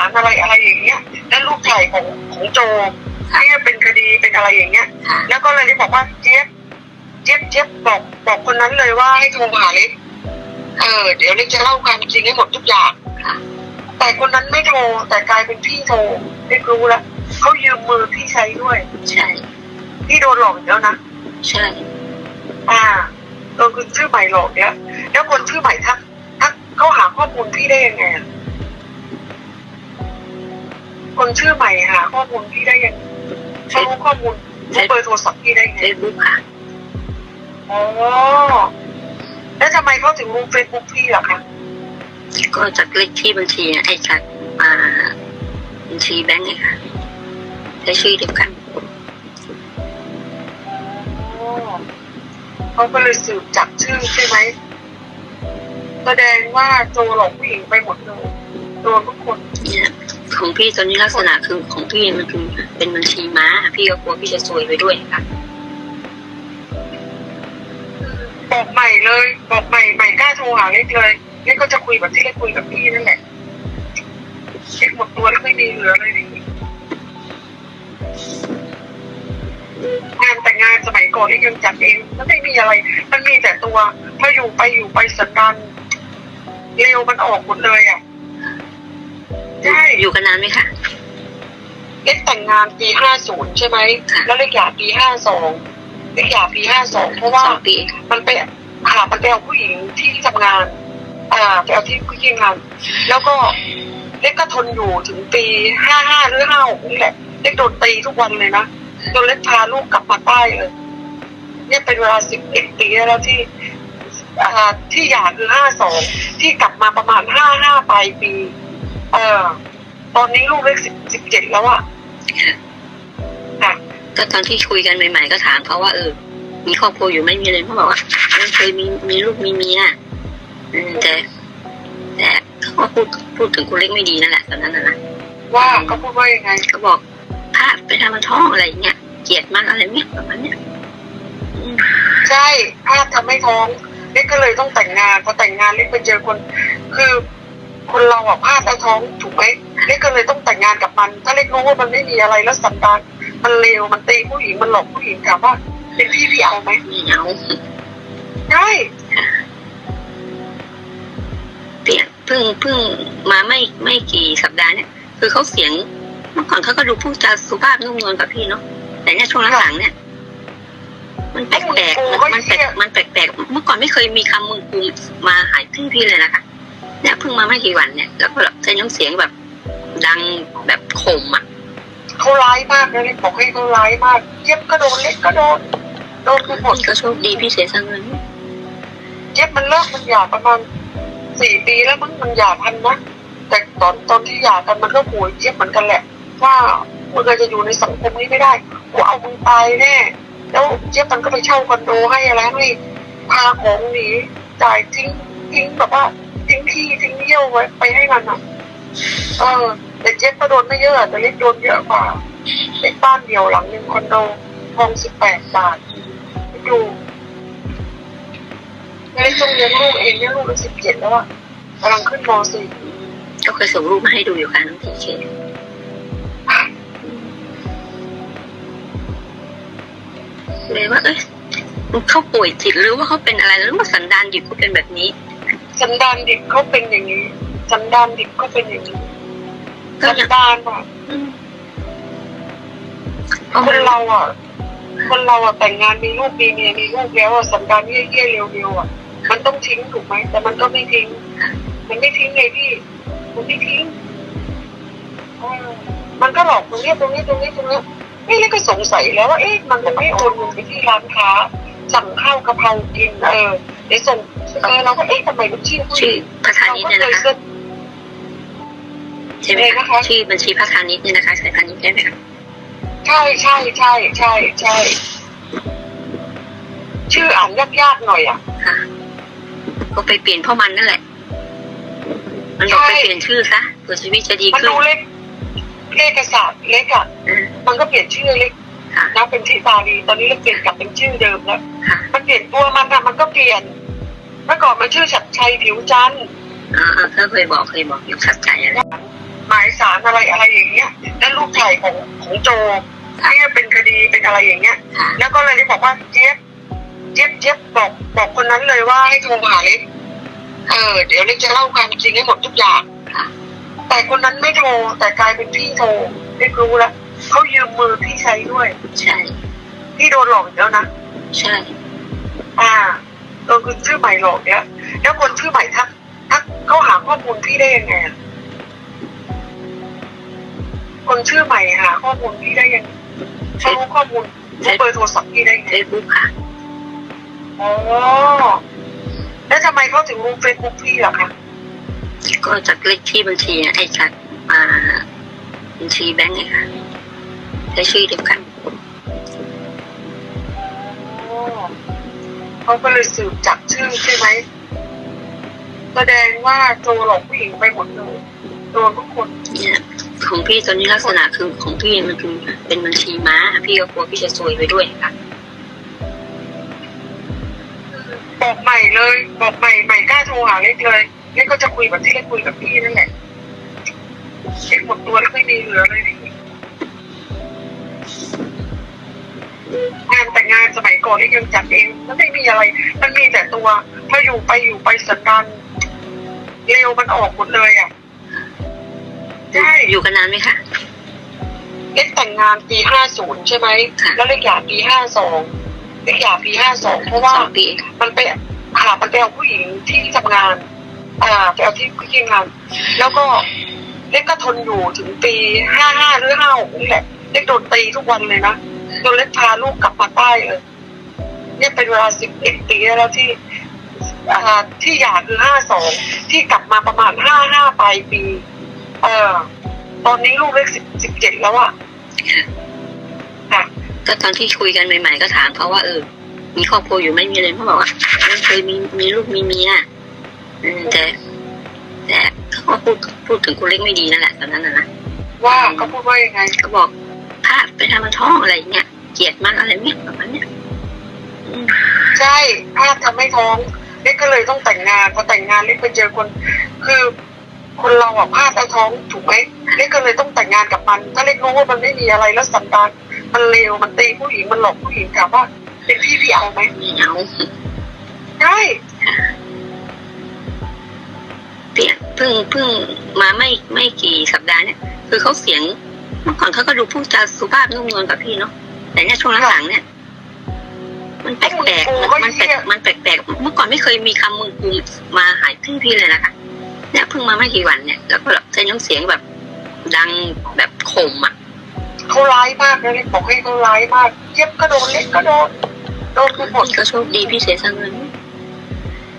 ารอะไรอะไรอย่างเงี้ยและรูปถ่ายของของโจที่เป็นคดีเป็นอะไรอย่างเงี้ยค่ะแล้วก็เลยได้บอกว่าเจี๊ยบเจี๊ยบเจี๊ยบบอกบอกคนนั้นเลยว่าให้โทรมาหาเล็กเออเดี๋ยวเล็กจะเล่าความจริงให้หมดทุกอย่างค่ะแต่คนนั้นไม่โทรแต่กลายเป็นพี่โทรเล็กรู้แล้วเขายืมมือพี่ใช้ด้วย ใช่พี่โดนหลอกอีกแล้วนะใช่ อ่าโดนคนชื่อใหม่หลอกเนี่ยแล้วคนชื่อใหม่ทักทักเขาหาข้อมูลพี่ได้ยังไงอะ คนชื่อใหม่หาข้อมูลพี่ได้ยังไงเขารู้ข้อมูลรู้เบอร์โทรศัพท์พี่ได้ไงเฟซบุ๊กค่ะอ๋อแล้วทำไมเขาถึงรู้เฟซบุ๊กพี่ล่ะคะก็จากเลขที่บัญชีอะไอ้จากมาบัญชีแบงก์ไงค่ะใช้ชื่อเดียวกันอ๋อเขาก็เลยสืบจากชื่อใช่ไหมแสดงว่าโจหลอกผู้หญิงไปหมดเลยโดนทุกคนเนี่ย ของพี่ตอนนี้ลักษณะคือของพี่มันคือเป็นบัญชีม้า พี่ก็กลัวพี่จะซวยไปด้วยค่ะบอกใหม่เลยบอกใหม่ใหม่กล้าโทรหาเล็กเลยเล็กก็จะคุยแบบที่เล็กคุยกับพี่นั่นแหละเล็กหมดตัวแล้วไม่มีเหลือเลยงานแต่งงานสมัยก่อนเล็กยังจัดเองมันไม่มีอะไร มันมีแต่ตัวพออยู่ไปอยู่ไปสันดานเร็วมันออกหมดเลยอะ ใช่อยู่กันนานไหมคะเล็กแต่งงานปีห้าศูนย์ใช่ไหมค่ะแล้วเล็กหย่าปีห้าสองเล็กหย่าปีห้าสองเพราะว่าสองปีค่ะมันไปหามันไปเอาผู้หญิงที่ทำงาน อ่าไปเอาที่ผู้หญิงงาน แล้วก็เล็กก็ทนอยู่ถึงปีห้าห้าหรือห้าหกนี่แหละเล็กโดนตีทุกวันเลยนะจนเล็กพาลูกกลับมาใต้เลยเนี่ยเป็นเวลาสิบเอ็ดปีแล้วที่อ่าที่หย่าคือห้าสองที่กลับมาประมาณห้าห้าปลายปี เออตอนนี้ลูกเล็กสิบสิบเจ็ดแล้วอะค่ะค่ะก็ตอนที่คุยกันใหม่ ๆ ก็ถามเขาว่าเออ มีครอบครัวอยู่ไหม่มีเลยเขาบอกว่าไม่เคยมีมีลูกมีเมียอืมแต่ แต่เขาก็พูดพูดถึงคุณเล็กไม่ดีนั่นแหละตอนนั้นนะนะว่าเขาพูดว่ายังไงเขาบอกพระไปทำมันท้องอะไรเงี้ยเกลียดมากอะไรเงี้ยประมาณเนี้ยอืมใช่ภาพทำให้ท้องเล็กก็เลยต้องแต่งงานพอแต่งงานเล็กไปเจอคน คือ คนเราอะพลาดแล้วท้องถูกไหมเล็กก็เลยต้องแต่งงานกับมัน ถ้าเล็กรู้ว่ามันไม่มีอะไรแล้วสันดานมันเลวมันตีผู้หญิงมันหลอกผู้หญิงถามว่า เป็นพี่พี่เอาไหมไม่เอาใช่เปลี่ยนเพิ่งเพิ่งมาไม่ไม่กี่สัปดาห์เนี่ย คือเขาเสียงเมื่อก่อนเขาก็ดูพูดจาสุภาพนุ่มนวลกับพี่เนาะแต่เนี่ยช่วงหลังๆเนี่ยมันแปลกๆนะมันแปลกมันแปลกๆเมื่อก่อนไม่เคยมีคำมึงกูมาหายพี่พี่เลยนะคะ เนี่ยเพิ่งมาไม่กี่วันเนี่ยแล้วก็แบบใช้น้ำเสียงแบบ ดังแบบข่มอะเขาร้ายมากนะเล็กบอกให้เขาร้ายมากเย็บก็โดนเล็กก็โดนโดนไปหมดพี่ก็โชคดีพี่เสียสังเงินเย็บมันเลิกมันหย่าประมาณสี่ปีแล้วมั้งมันหย่าทันนะแต่ตอนตอนที่หย่ากันมันก็หวยเจี๊ยบเหมือนกันแหละ ว่ามึงจะอยู่ในสังคมนี้ไม่ได้กูเอามึงตายแน่แล้วเจี๊ยบมันก็ไปเช่าคอนโดให้อะไรให้พาของหนีจ่ายทิ้งทิ้งแบบว่า ที่ทิ้งเยี่ยวไว้ไปให้มันอะเออแต่เจี๊ยบก็โดนไม่เยอะแต่เล็กโดนเยอะกว่าเล็กบ้านเดียวหลังหนึ่งคอนโดทองสิบแปดบาทอยู่เล็กต้องเลี้ยงลูกเองเนี่ยลูกอายสิบเจ็ดแล้วอะกำลังขึ้นมสี่ก็เคยส่งรูปมาให้ดูอยู่ค่ะน้องทีเคเลยว่าเอ้ยเขาป่วยจิตหรือว่าเขาเป็นอะไรหรือว่าสันดานดิบเขาเป็นแบบนี้ สันดานดิบเขาเป็นอย่างนี้สันดานดิบเขาเป็นอย่างนี้ก็สันยังดานอะอืมเพราะคมันนเราอะคนเราอะแต่งงานมีลูกมีเมียมีลูกแล้วอะสันดานเยี่ยๆเร็วๆอะมันต้องทิ้งถูกไหมแต่มันก็ไม่ทิ้ง มันไม่ทิ้งเลยพี่ มันไม่ทิ้งเออมันก็หลอกตรงนี้ตรงนี้ตรงนี้ตรงนี้เอ๊ะแล้วก็สงสัยแล้วว่าเอ๊ะมันจะไม่โอนเงินไปที่ร้านค้า สั่งข้าวกะเพรากินเออเดี๋ยวส่งเออเราก็เอ๊ะทำไมมันชื่อผู้หชื่อญิงพระธาเรานิชก็เนี่ยเคนะยคะเซ็นใช่ไหมเลยนะคะคะชื่อบัญชีพระธานิชเนี่ยนะคะใช้พานิชได้ไหมคะใช่ใช่ใช่ใช่ใช่ชื่ออ่านยากๆหน่อยอะค่ะก็ไปเปลี่ยนเพราะมันนั่นแหละ มันบอกใช่ไปเปลี่ยนชื่อซะเผื่อชีวิตจะดีมันขึ้นดูเล็กเลขศาสตร์เล็กอะอืมมันก็เปลี่ยนชื่อเล็กค่ะ นะเป็นที่ตาดีตอนนี้เล็กเปลี่ยนกลับเป็นชื่อเดิมแล้วค่ะมันเปลี่ยนตัวมันอะมันก็เปลี่ยนเมื่อก่อนมันชื่อฉัดชัยผิวจันทร์อ่าเขาเคยบอกเคยบอกอยู่ขัดใจอะไรหมายสารอะไรอะไรอย่างเงี้ยแล้วรูปถ่ายของของโจที่เป็นคดีเป็นอะไรอย่างเงี้ยค่ะแล้วก็เลยได้บอกว่าเจี๊ยบเจี๊ยบเจี๊ยบบอกบอกคนนั้นเลยว่าให้โทรมาหาเล็กเออเดี๋ยวเล็กจะเล่าความจริงให้หมดทุกอย่างค่ะแต่คนนั้นไม่โทรแต่กลายเป็นพี่โทรเล็กรู้แล้ว เขายืมมือพี่ใช้ด้วย ใช่ พี่โดนหลอกอีกแล้วนะ ใช่ อ่าโดนคนชื่อใหม่หลอกเนี่ยแล้วคนชื่อใหม่ทักทักเขาหาข้อมูลพี่ได้ยังไงอะคนชื่อใหม่หาข้อมูลพี่ได้ยังไงเขารู้ข้อมูลรู้เบอร์โทรศัพท์พี่ได้ไงเฟซบุ๊กค่ะอ๋อแล้วทำไมเขาถึงรู้เฟซบุ๊กพี่ล่ะคะก็จากเลขที่บัญชีอะไอ้จากมาบัญชีแบงก์ไงค่ะ ใช้ชื่อเดียวกันอ๋อเขาก็เลยสืบจากชื่อใช่ไหมแสดงว่าโจหลอกผู้หญิงไปหมดเลยโดนทุกคน เนี่ยของพี่ตอนนี้ลักษณะคือของพี่มันคือเป็นบัญชีม้า พี่ก็กลัวพี่จะซวยไปด้วยค่ะ บอกใหม่เลย บอกใหม่ใหม่กล้าโทรหาเล็กเลยเล็กก็จะคุยแบบที่เล็กคุยกับพี่นั่นแหละเล็กหมดตัวแล้วไม่มีเหลือเลย งานแต่งงานสมัยก่อนเล็กยังจัดเองมันไม่มีอะไร มันมีแต่ตัวพออยู่ไปอยู่ไปสันดานเร็วมันออกหมดเลยอะใช่อยู่กันนานไหมคะเล็กแต่งงานปีห้าศูนย์ใช่ไหมค่ะแล้วเล็กหย่าปีห้าสองเล็กหย่าปีห้าสองเพราะว่าสองปีเองค่ะมันไปหามันไปเอาผู้หญิงที่ทำงาน อ่าไปเอาที่ที่ทำงาน แล้วก็เล็กก็ทนอยู่ถึงปีห้าห้าหรือห้าหกนี่แหละเล็กโดนตีทุกวันเลยนะ จนเล็กพาลูกกลับมาใต้เลยเนี่ยเป็นเวลาสิบเอ็ดปีแล้วที่อ่าที่หย่าคือห้าสองที่กลับมาประมาณห้าห้าปลายปี เออตอนนี้ลูกเล็กสิบสิบเจ็ดแล้วอะค่ะก็ตอนที่คุยกันใหม่ ๆ ก็ถามเขาว่าเออ มีครอบครัวอยู่ไหม่มีเลยเขาบอกว่าไม่เคยมีมีลูกมีเมียอืมแต่แต่เขาก็พูดพูดถึงคุณเล็กไม่ดีนั่นแหละตอนนั้นนะนะว่าเขาพูดว่ายังไงเขาบอก พระไปทำมันท้องอะไรเนี่ยเกลียดมันอะไรเนี่ยประมาณเนี้ยอืมใช่พลาดทำให้ท้องเล็กก็เลยต้องแต่งงานพอแต่งงานเล็กไปเจอคน คือคนเราอะพลาดแล้วท้องถูกไหมเล็กก็เลยต้องแต่งงานกับมัน ถ้าเล็กรู้ว่ามันไม่มีอะไรแล้วสันดานมันเลวมันตีผู้หญิงมันหลอกผู้หญิงถามว่า เป็นพี่พี่เอาไหมไม่เอาใช่เปลี่ยนเพิ่งเพิ่งมาไม่ไม่กี่สัปดาห์เนี่ย คือเขาเสียง เมื่อก่อนเขาก็ดูพูดจาสุภาพนุ่มนวลกับพี่เนาะแต่เนี่ยช่วงหลังๆเนี่ย มันแปลกๆมันแปลกมันแปลกๆเมื่อก่อนไม่เคยมีคำมึงกูมาหายที่พี่เลยนะคะเนี่ยเพิ่งมาไม่กี่วันเนี่ยแล้วก็แบบใช้น้ำเสียงแบบ ดังแบบข่มอะเขาร้ายมากนะเล็กบอกให้เขาร้ายมากเจ็บก็โดนเล็กก็โดนโดนไปหมดพี่ก็โชคดีพี่เสียสังเงิน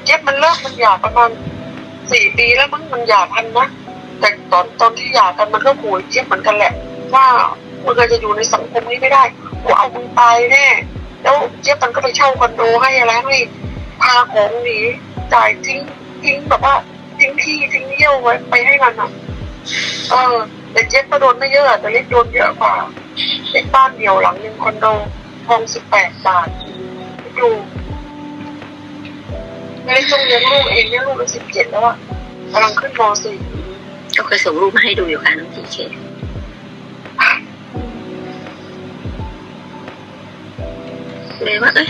เจ็บมันเลิกมันหย่าประมาณสี่ปีแล้วมั้งมันหย่าทันนะแต่ตอนตอนที่หย่ากันมันก็ขู่ไอ้เจ็บเหมือนกันแหละ ว่ามึงจะอยู่ในสังคมนี้ไม่ได้กูเอามึงตายแน่แล้วเจี๊ยบมันก็ไปเช่าคอนโดให้อะไรให้พาของหนีจ่ายทิ้งทิ้งแบบว่าทิ้งที่ทิ้งเยี่ยวไว้ไปให้มันอะเออแต่เจี๊ยบก็โดนไม่เยอะแต่เล็กโดนเยอะกว่าเล็กบ้านเดียวหลังหนึ่งคอนโดทองสิบแปดบาทอยู่เล็กต้องเลี้ยงลูกเองเนี่ยลูกอาสิบเจ็ดแล้วอะกำลังขึ้นมสี่ก็เคยส่งรูปมาให้ดูอยู่ค่ะน้องทีเค เลยว่าเอ้ย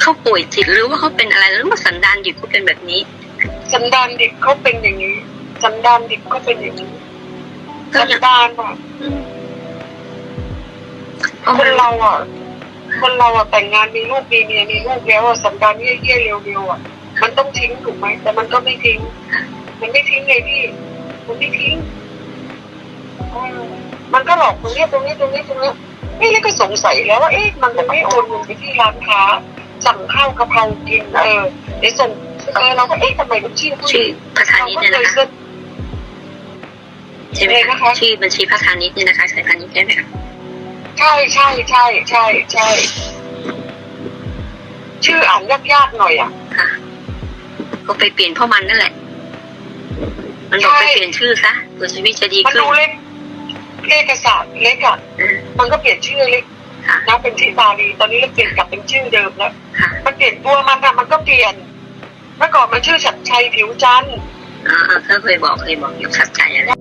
เขาป่วยจิตหรือว่าเขาเป็นอะไรหรือว่าสันดานดิบเขาเป็นแบบนี้ สันดานดิบเขาเป็นอย่างนี้ สันดานดิบเขาเป็นอย่างนี้ก็สันยังดานอะอืมเอาคมานเราอะคนเราอะแต่งงานมีลูกมีเมียมีลูกแล้วอะสันดานเยี่ยๆเร็วๆอะมันต้องทิ้งถูกไหมแต่มันก็ไม่ทิ้ง มันไม่ทิ้งไงพี่มันไม่ทิ้งเออมันก็หลอกตรงนี้ตรงนี้ตรงนี้ตรงนี้ เอ๊ะแล้วก็สงสัยแล้วว่าเอ๊ะมันจะไม่โอนเงินไปที่ร้านค้าสั่งข้าวกะเพรากินเออเดี๋ยวส่งเออเราก็เอ๊ะทำไมมันชื่อผู้หชื่อญิงประธานเรานิดก็เนี่ยเคยนะคะเซ็นใช่ไหมอะไรนะคะคะชื่อบัญชีประธานนิดเนี่ยนะคะใช้พานิดใช่ไหมคะใช่ใช่ใช่ใช่ใช่ชื่ออ่านยากๆหน่อยอะ ค่ะก็ไปเปลี่ยนเพราะมันนั่นแหละ มันบอกใช่ ไปเปลี่ยนชื่อซะเผื่อชีวิตจะดีมันขึ้นดูเล็กเลขศาสตร์เล็กอะ อืม มันก็เปลี่ยนชื่อเล็กค่ะนะเป็นที่บาลีตอนนี้เล็กเปลี่ยนกลับเป็นชื่อเดิมแล้วค่ะมันเปลี่ยนตัวมันอะมันก็เปลี่ยนเมื่อก่อนมันชื่อฉัดชัยผิวจันทร์อ่าเขาเคยบอกเคยบอกอยู่ขัดใจอะไร